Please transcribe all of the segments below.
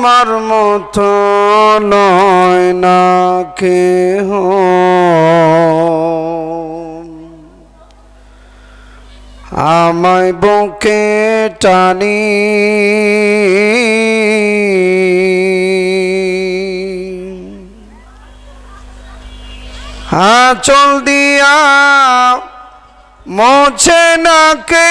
তোমার মতো নয় না কেহ। আমায় বুকে টানি। আচল দিয়া মোছে নাকে।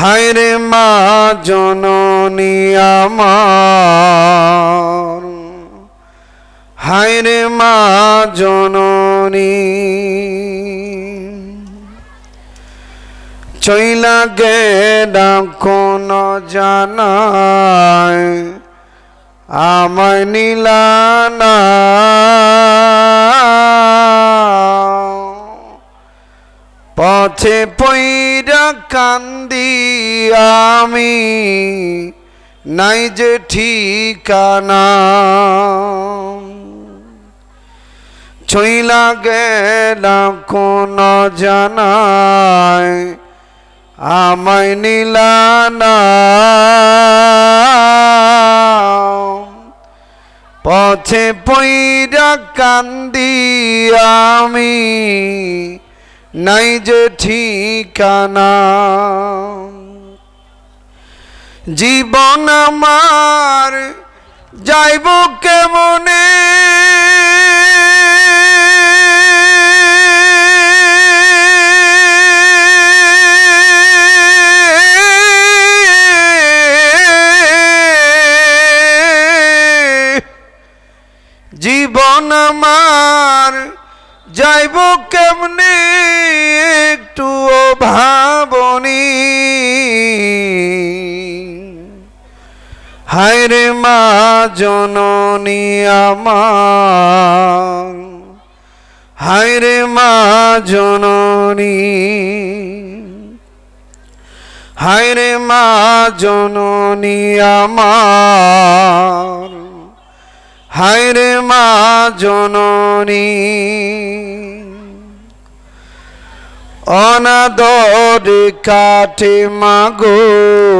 হায়রে মা জননী আমার। হায়রে মা জননী। চইলা গেলাম কোন জানায় আমায় নীলানা পথে পইরা কান্দি আমি, নাই যে ঠিকানা। ছইলা গেলাম কোন জানায় আমায় নীলানা পথে পইরা কান্দি আমি নাই যে ঠিকানা। জীবন আমার যাইব কেমনে? জীবন আমার যাইব হায়রে মা জননী আমার। হায়রে মা জননী। হায়রে মা জননী আমার। হায়রে মা জননী। অনাদর কাটে মাগো।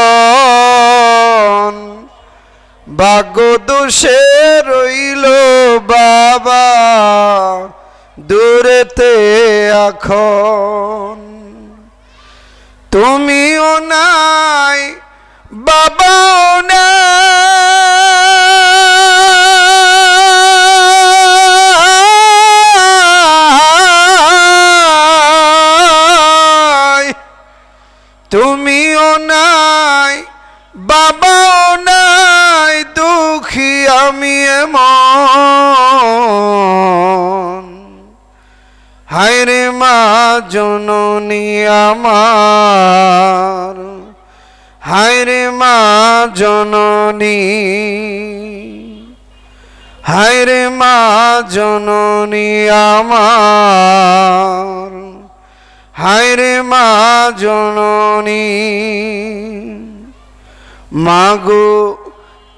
ভাগ্য দোষে রইল বাবা দূরেতে এখন। তুমিও নাই বাবাও নাই। তুমিও নাই আমি এমন। হায়রে মা জননী আমার। হায়রে মা জননী। হায়রে মা জননী আমার। হায়রে মা জননী। মাগো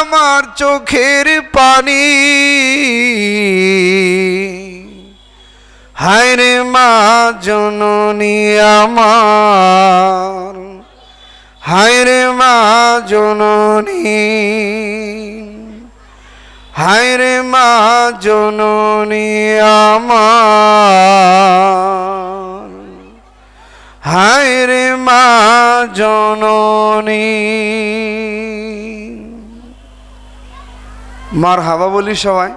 আমার চোখের পানি। হায় রে মা, জননী আমার। হায় রে মা, জননী। হায় রে মা, জননী আমার। হায় রে মা, জননী। মার হাবা বলি সবাই।